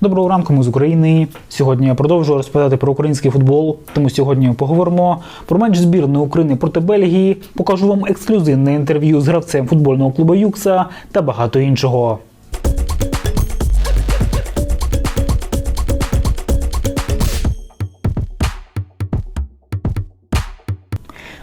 Доброго ранку, ми з України. Сьогодні я продовжую розповідати про український футбол. Тому сьогодні поговоримо про матч збірної України проти Бельгії. Покажу вам ексклюзивне інтерв'ю з гравцем футбольного клубу Юкса та багато іншого.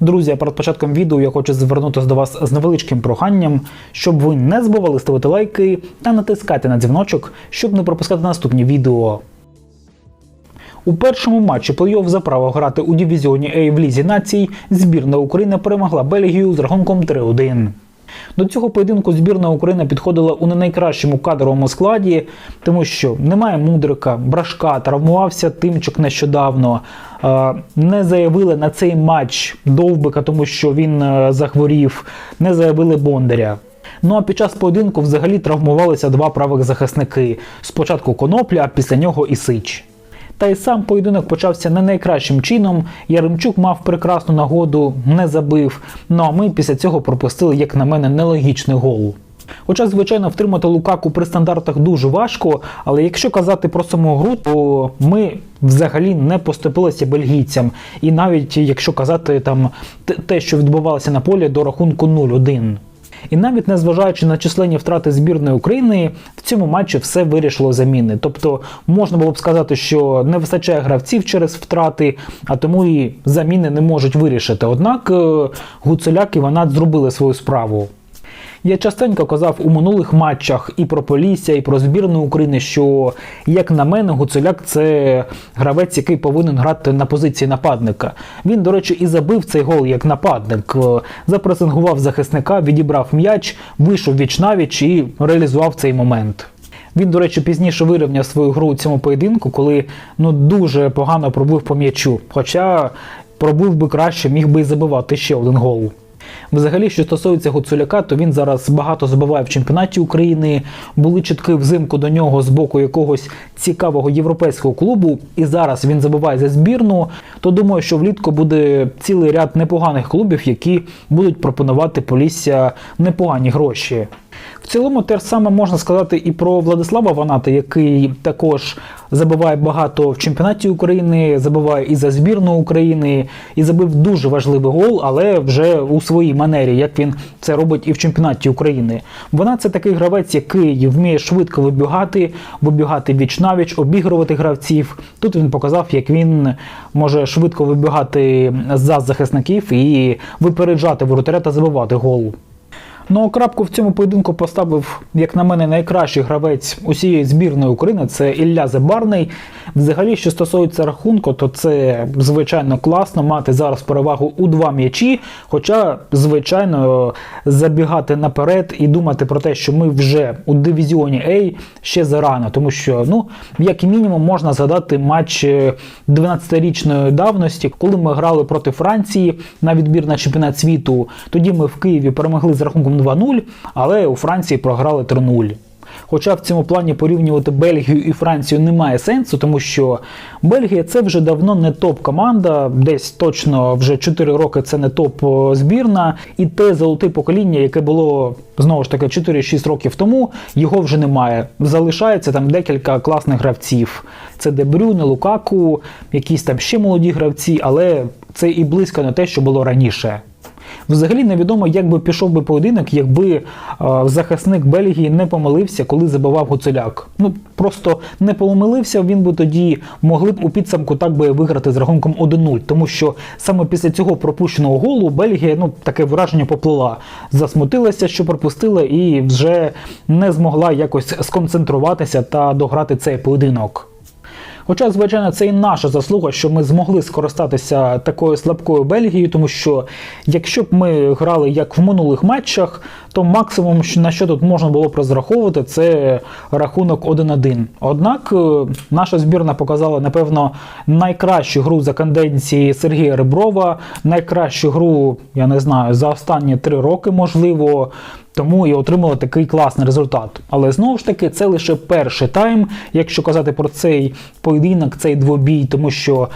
Друзі, перед початком відео я хочу звернутися до вас з невеличким проханням, щоб ви не забували ставити лайки та натискати на дзвіночок, щоб не пропускати наступні відео. У першому матчі плей-офф за право грати у дивізіоні А в Лізі націй збірна України перемогла Бельгію з рахунком 3-1. До цього поєдинку збірна України підходила у не найкращому кадровому складі, тому що немає мудрика, брашка, травмувався тимчик нещодавно. Е, Не заявили на цей матч довбика, тому що він е, захворів, не заявили Бондаря. Ну а під час поєдинку взагалі травмувалися два правих захисники: спочатку Конопля, а після нього і Сич. Та й сам поєдинок почався не найкращим чином. Яремчук мав прекрасну нагоду, не забив. Ну а ми після цього пропустили, як на мене, нелогічний гол. Хоча, звичайно, втримати Лукаку при стандартах дуже важко, але якщо казати про саму гру, то ми взагалі не поступилися бельгійцям. І навіть якщо казати там те- що відбувалося на полі до рахунку 0-1. І навіть незважаючи на численні втрати збірної України, в цьому матчі все вирішило заміни. Тобто можна було б сказати, що не вистачає гравців через втрати, а тому і заміни не можуть вирішити. Однак е, Гуцуляк і Ванат зробили свою справу. Я частенько казав у минулих матчах і про Полісся, і про збірну України, що, як на мене, Гуцуляк це гравець, який повинен грати на позиції нападника. Він, до речі, і забив цей гол як нападник. Е, Запресингував захисника, відібрав м'яч, вийшов віч навіч і реалізував цей момент. Він, до речі, пізніше вирівняв свою гру у цьому поєдинку, коли ну дуже погано пробив по м'ячу. Хоча пробив би краще, міг би і забивати ще один гол. Взагалі, що стосується Гуцуляка, то він зараз багато збиває в чемпіонаті України. Були чітки взимку до нього з боку якогось цікавого європейського клубу, і зараз він забиває за збірну. То думаю, що влітку буде цілий ряд непоганих клубів, які будуть пропонувати Полісся непогані гроші. В цілому те ж саме можна сказати і про Владислава Ваната, який також забиває багато в чемпіонаті України, забиває і за збірну України, і забив дуже важливий гол, але вже у своїй манері, як він це робить і в чемпіонаті України. Вона це такий гравець, який вміє швидко вибігати, вибігати віч навіч, обігрувати гравців. Тут він показав, як він може швидко вибігати за захисників і випереджати воротаря та забивати гол. Ну, крапку в цьому поєдинку поставив, як на мене, найкращий гравець усієї збірної України це Ілля Забарний. Взагалі, що стосується рахунку, то це звичайно класно мати зараз перевагу у два м'ячі. Хоча, звичайно, забігати наперед і думати про те, що ми вже у дивізіоні А ще зарано, тому що, ну, як мінімум, можна згадати матч е, 12-річної давності, коли ми грали проти Франції на відбір на чемпіонат світу. Тоді ми в Києві перемогли з рахунком 2-0, але у Франції програли 3-0. Хоча в цьому плані порівнювати Бельгію і Францію немає сенсу, тому що Бельгія це вже давно не топ-команда, десь точно вже 4 роки це не топ збірна, і те золоте покоління, яке було знову ж таки 4-6 років тому, його вже немає. Залишається там декілька класних гравців. Це Дебрюне, Лукаку, якісь там ще молоді гравці, але це і близько не те, що було раніше. Взагалі невідомо, як би пішов би поєдинок, якби е, захисник Бельгії не помилився, коли забивав Гуцуляк. Ну просто не помилився, він би тоді могли б у підсумку так би виграти з рахунком 1-0. Тому що саме після цього пропущеного голу Бельгія ну таке враження поплила, засмутилася, що пропустила, і вже не змогла якось сконцентруватися та дограти цей поєдинок. Хоча, звичайно, це і наша заслуга, що ми змогли скористатися такою слабкою Бельгією, тому що якщо б ми грали як в минулих матчах, то максимум, на що тут можна було б розраховувати, це рахунок 1-1. Однак е, наша збірна показала, напевно, найкращу гру за канденції Сергія Реброва, найкращу гру, я не знаю, за останні три роки, можливо. Тому і отримали такий класний результат. Але знову ж таки, це лише перший тайм, якщо казати про цей поєдинок, цей двобій, тому що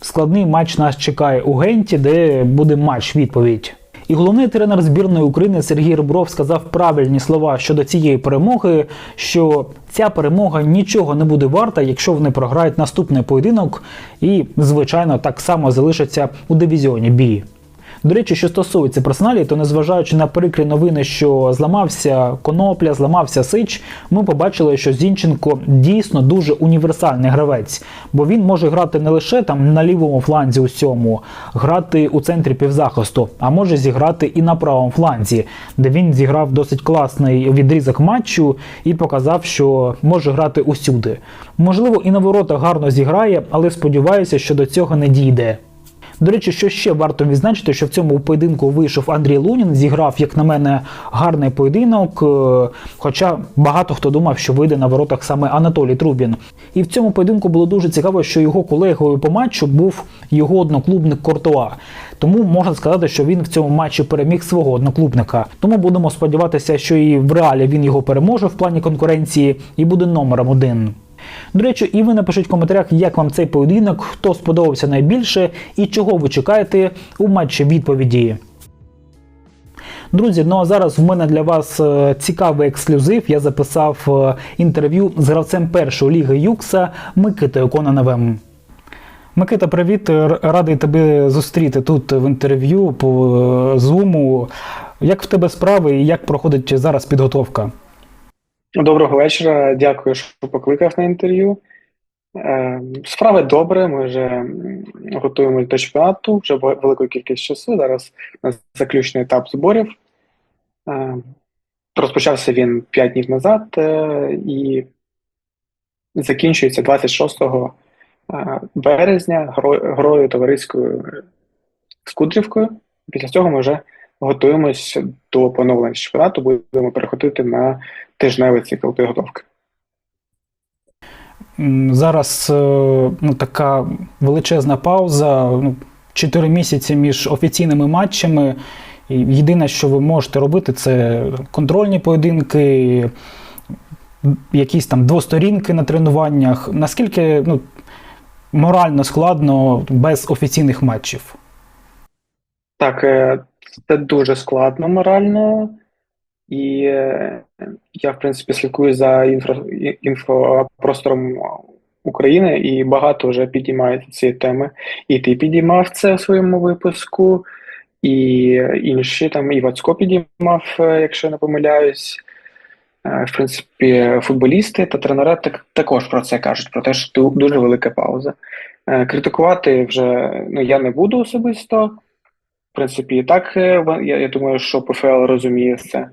складний матч нас чекає у Генті, де буде матч відповідь. І головний тренер збірної України Сергій Ребров сказав правильні слова щодо цієї перемоги, що ця перемога нічого не буде варта, якщо вони програють наступний поєдинок, і звичайно так само залишаться у дивізіоні бі. До речі, що стосується персоналі, то незважаючи на прикрі новини, що зламався Конопля, зламався Сич, ми побачили, що Зінченко дійсно дуже універсальний гравець, бо він може грати не лише там на лівому фланзі усьому, грати у центрі півзахисту, а може зіграти і на правому фланзі, де він зіграв досить класний відрізок матчу і показав, що може грати усюди. Можливо, і на воротах гарно зіграє, але сподіваюся, що до цього не дійде. До речі, що ще варто відзначити, що в цьому поєдинку вийшов Андрій Лунін, зіграв, як на мене, гарний поєдинок. е, Хоча багато хто думав, що вийде на воротах саме Анатолій Трубін. І в цьому поєдинку було дуже цікаво, що його колегою по матчу був його одноклубник Кортуа. Тому можна сказати, що він в цьому матчі переміг свого одноклубника. Тому будемо сподіватися, що і в реалі він його переможе в плані конкуренції і буде номером один. До речі, і ви напишіть в коментарях, як вам цей поєдинок, хто сподобався найбільше і чого ви чекаєте у матчі відповіді. Друзі, ну а зараз в мене для вас е, цікавий ексклюзив. Я записав е, інтерв'ю з гравцем першої ліги Юкса Микитою Кононевим. Микита, привіт! Радий тебе зустріти тут в інтерв'ю по е, зуму. Як в тебе справи і як проходить зараз підготовка? Доброго вечора. Дякую, що покликав на інтерв'ю. Е, Справи добре. Ми вже м, готуємось до чемпіонату, вже велику кількість часу. Зараз у заключний етап зборів. Е, Розпочався він 5 днів назад е, і закінчується 26 е, березня грою товариською з Кудрівкою. Після цього ми вже готуємось до поновлення чемпіонату, будемо переходити на тижневий цикл підготовки. Зараз е, ну, така величезна пауза, ну, 4 місяці між офіційними матчами. Єдине, що ви можете робити, це контрольні поєдинки, якісь там двосторінки на тренуваннях. Наскільки ну, морально складно без офіційних матчів? Так, е, це дуже складно морально, і е, я, в принципі, слідкую за інфра... інфопростором України, і багато вже підіймають ці теми. І ти підіймав це в своєму випуску, і інші там і Вацько підіймав, е, якщо я не помиляюсь. Е, В принципі, футболісти та тренери так, також про це кажуть, про те, що дуже велика пауза. Критикувати вже ну, я не буду особисто. В принципі, і так е, я, я думаю, що ПФЛ розуміє це.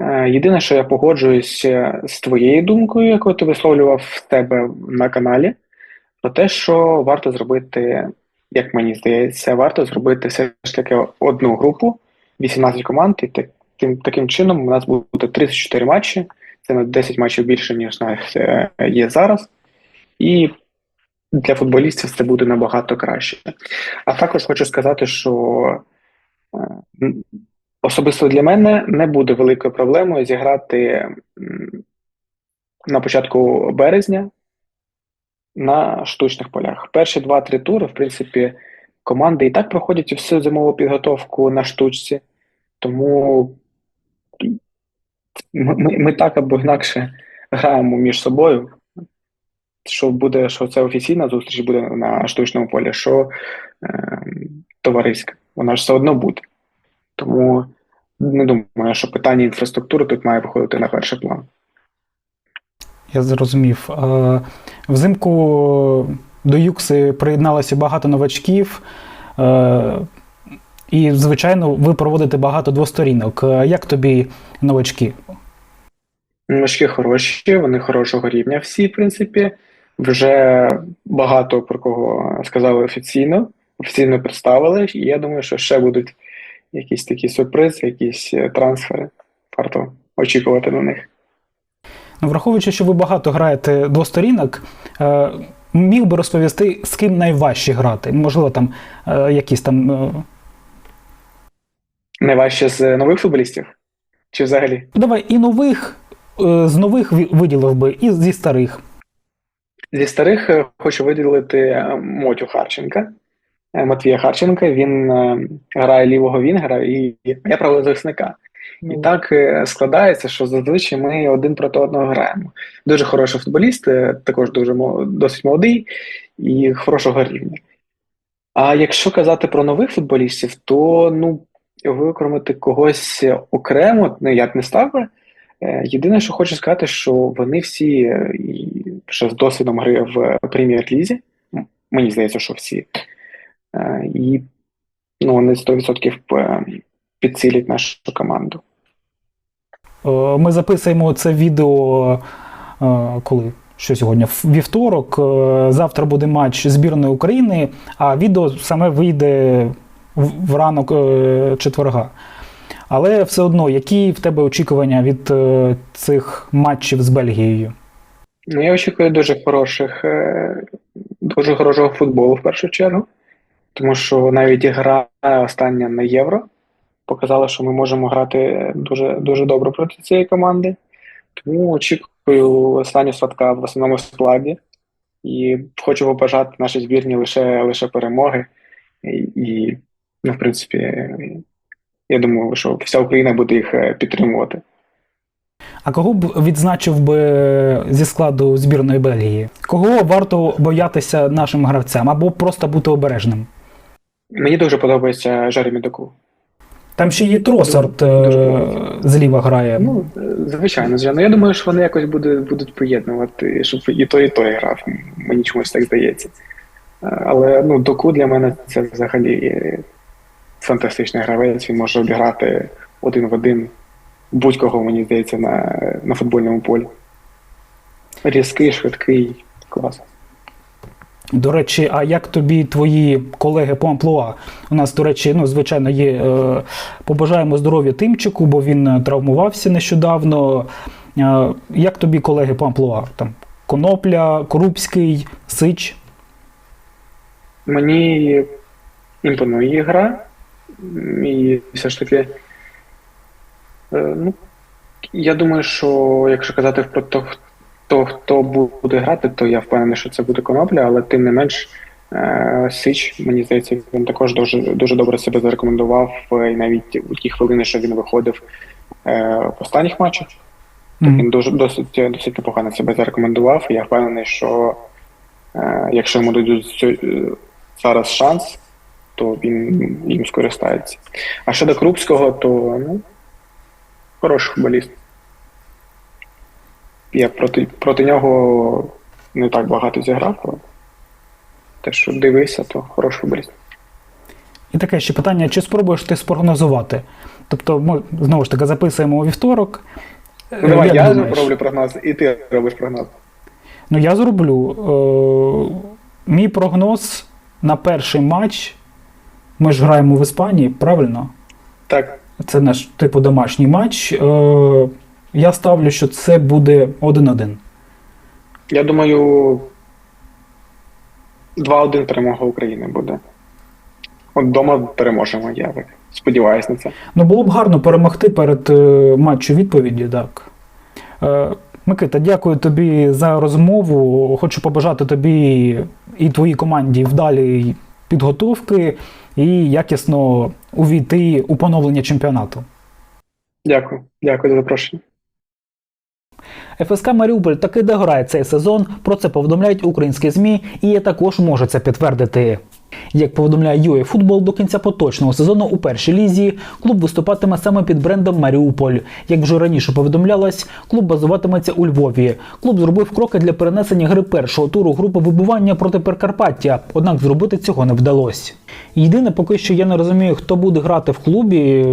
Е, Єдине, що я погоджуюсь е, з твоєю думкою, яку ти висловлював в тебе на каналі, про те, що варто зробити, як мені здається, варто зробити все ж таки одну групу, 18 команд, і таким, таким чином у нас буде 34 матчі. Це на 10 матчів більше, ніж навіть є зараз. І для футболістів це буде набагато краще. А також хочу сказати, що е, особисто для мене не буде великою проблемою зіграти на початку березня на штучних полях. Перші два-три тури, в принципі, команди і так проходять всю зимову підготовку на штучці, тому ми, ми, ми так або інакше граємо між собою. Що буде, що це офіційна зустріч буде на штучному полі, що е, товариська. Вона ж все одно буде. Тому не думаю, що питання інфраструктури тут має виходити на перший план. Я зрозумів. Взимку до Юкси приєдналося багато новачків. Е, І, звичайно, ви проводите багато двосторінок. Як тобі новачки? Новачки хороші, вони хорошого рівня всі, в принципі. Вже багато про кого сказали офіційно, офіційно представили, і я думаю, що ще будуть якісь такі сюрпризи, якісь е, трансфери. Варто очікувати на них. Ну, Враховуючи, що ви багато граєте двосторінок, е, міг би розповісти, з ким найважче грати? Можливо, там е, якісь там. е, Найважче з нових футболістів? Чи взагалі? Ну, давай і нових, з нових виділив би, і зі старих. Зі старих е, хочу виділити е, Мотю Харченка. е, Матвія Харченка. Він грає лівого вінгера і я правого захисника. І так е, складається, що зазвичай ми один проти одного граємо. Дуже хороший футболіст, також дуже досить молодий і хорошого рівня. А якщо казати про нових футболістів, то ну, викормити когось окремо, ну я б не став би. Єдине, що хочу сказати, що вони всі ще з досвідом гри в прем'єр-лізі. Мені здається, що всі. Е, І ну, вони 100% п- підсилять нашу команду. Е, Ми записуємо це відео е, коли? Що сьогодні? Вівторок. Е, Завтра буде матч збірної України, а відео саме вийде в ранок е, четверга. Але все одно, які в тебе очікування від е, цих матчів з Бельгією? Ну, я очікую дуже хороших, е, дуже хорошого футболу в першу чергу, тому що навіть гра остання на євро показала, що ми можемо грати дуже, дуже добре проти цієї команди. Тому очікую останню сватка в основному складі і хочу побажати нашій збірні лише, лише перемоги. І, ну, в принципі, я думаю, що вся Україна буде їх е, підтримувати. А кого б відзначив би зі складу збірної Бельгії? Кого варто боятися нашим гравцям або просто бути обережним? Мені дуже подобається Жеремі Доку. Там ще є Тросард е, зліва грає. Ну, звичайно, звичайно. Я думаю, що вони якось будуть, будуть поєднувати, щоб і той, і той грав. Мені чомусь так здається. Е, Але ну, доку для мене це взагалі фантастичний гравець. Він може обіграти один в один будь-кого, мені здається, на, на футбольному полі. Різкий, швидкий, клас. До речі, а як тобі твої колеги по амплуа? У нас, до речі, ну, звичайно, є. Е, побажаємо здоров'я Тимчику, бо він е, травмувався нещодавно. Е, як тобі колеги по амплуа? Там Конопля, Корупський, Сич. Мені імпонує гра, і все ж таки, ну, я думаю, що якщо казати про то, хто, хто буде грати, то я впевнений, що це буде конопля, але тим не менш, е, Сич, мені здається, він також дуже, дуже добре себе зарекомендував, е, і навіть у ті хвилини, що він виходив е, в останніх матчах. Мгм. Він дуже досить, досить непогано себе зарекомендував. І я впевнений, що е, якщо йому дадуть е, зараз шанс, то він їм скористається. А щодо Крупського, то ну, хороший футболіст. Я проти, проти нього не так багато зіграв, але те, що дивився, то хороший футболіст. І таке ще питання: чи спробуєш ти спрогнозувати? Тобто, ми знову ж таки записуємо у вівторок. Ну, давай я думаєш? роблю прогноз, і ти робиш прогноз. Ну, я зроблю. Е, мій прогноз на перший матч. Ми ж граємо в Іспанії, правильно? Так, Це наш типу домашній матч. Е, я ставлю, що це буде 1-1. я думаю, 2-1 перемога України буде. От вдома переможемо, я сподіваюся на це. Ну, було б гарно перемогти перед е, матчу відповіді, так. Е, Микита, дякую тобі за розмову. Хочу побажати тобі і твоїй команді вдалі підготовки і якісно увійти у поновлення чемпіонату. Дякую, дякую за запрошення. ФСК Маріуполь таки дограє цей сезон. Про це повідомляють українські ЗМІ, і я також можу це підтвердити. Як повідомляє UA до кінця поточного сезону у першій лізі клуб виступатиме саме під брендом Маріуполь. Як вже раніше повідомлялось, клуб базуватиметься у Львові. Клуб зробив кроки для перенесення гри першого туру групи вибування проти Прикарпаття, однак зробити цього не вдалося. Єдине, поки що я не розумію, хто буде грати в клубі.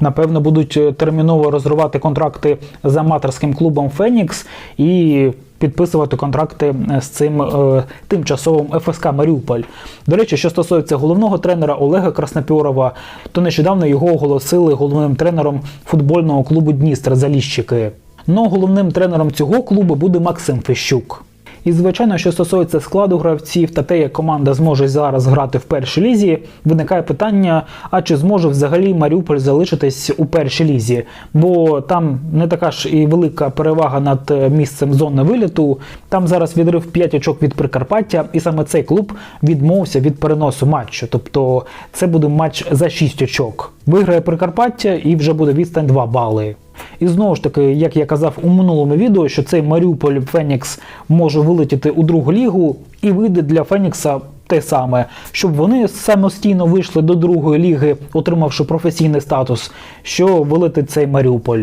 Напевно, будуть е, терміново розривати контракти з аматорським клубом Фенікс і підписувати контракти е, з цим е, тимчасовим ФСК Маріуполь. До речі, що стосується головного тренера Олега Краснопьорова, то нещодавно його оголосили головним тренером футбольного клубу Дністр Заліщики. Ну головним тренером цього клубу буде Максим Фещук. І звичайно, що стосується складу гравців та те, як команда зможе зараз грати в першій лізі, виникає питання: а чи зможе взагалі Маріуполь залишитись у першій лізі? Бо там не така ж і велика перевага над е, місцем зони виліту. Там зараз відрив 5 очок від Прикарпаття, і саме цей клуб відмовився від переносу матчу. Тобто це буде матч за 6 очок. Виграє Прикарпаття і вже буде відстань 2 бали. І знову ж таки, як я казав у минулому відео, що цей Маріуполь Фенікс може вилетіти у другу лігу, і вийде для Фенікса те саме, щоб вони самостійно вийшли до другої ліги, отримавши професійний статус, що вилетить цей Маріуполь.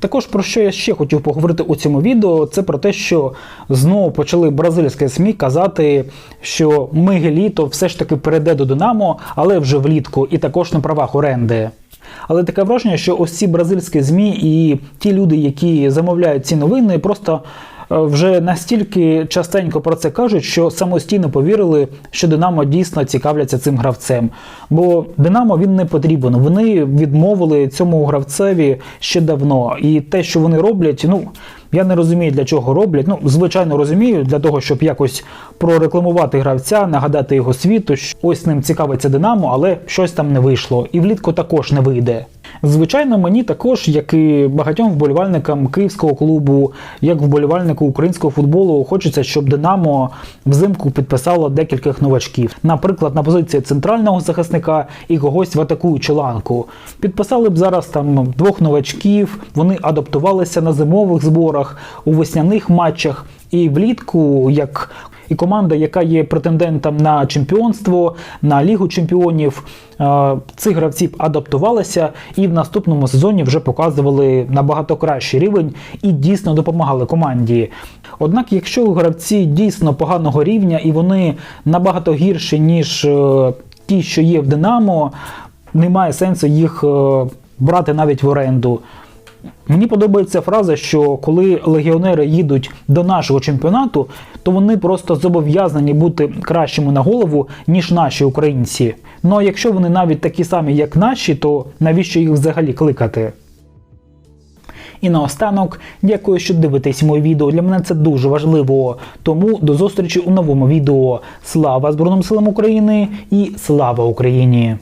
Також про що я ще хотів поговорити у цьому відео, це про те, що знову почали бразильські СМІ казати, що Мигеліто все ж таки перейде до Динамо, але вже влітку, і також на правах оренди. Але таке враження, що ось ці бразильські ЗМІ і ті люди, які замовляють ці новини, просто е, вже настільки частенько про це кажуть, що самостійно повірили, що Динамо дійсно цікавляться цим гравцем. Бо Динамо він не потрібен. Вони відмовили цьому гравцеві ще давно. І те, що вони роблять, ну. Я не розумію, для чого роблять. Ну, звичайно, розумію, для того, щоб якось прорекламувати гравця, нагадати його світу, що ось ним цікавиться Динамо, але щось там не вийшло. І влітку також не вийде. Звичайно, мені також, як і багатьом вболівальникам київського клубу, як вболівальнику українського футболу, хочеться, щоб Динамо взимку підписало декількох новачків. Наприклад, на позиції центрального захисника і когось в атакуючу ланку. Підписали б зараз там двох новачків, вони адаптувалися на зимових зборах, у весняних матчах. І влітку, як і команда, яка є претендентом на чемпіонство, на Лігу чемпіонів, е, цих гравців адаптувалися і в наступному сезоні вже показували набагато кращий рівень і дійсно допомагали команді. Однак, якщо гравці дійсно поганого рівня і вони набагато гірші, ніж е, ті, що є в Динамо, немає сенсу їх е, брати навіть в оренду. Мені подобається фраза, що коли легіонери їдуть до нашого чемпіонату, то вони просто зобов'язані бути кращими на голову, ніж наші українці. Ну а якщо вони навіть такі самі, як наші, то навіщо їх взагалі кликати? І наостанок, дякую, що дивитесь моє відео. Для мене це дуже важливо. Тому до зустрічі у новому відео. Слава Збройним силам України і слава Україні!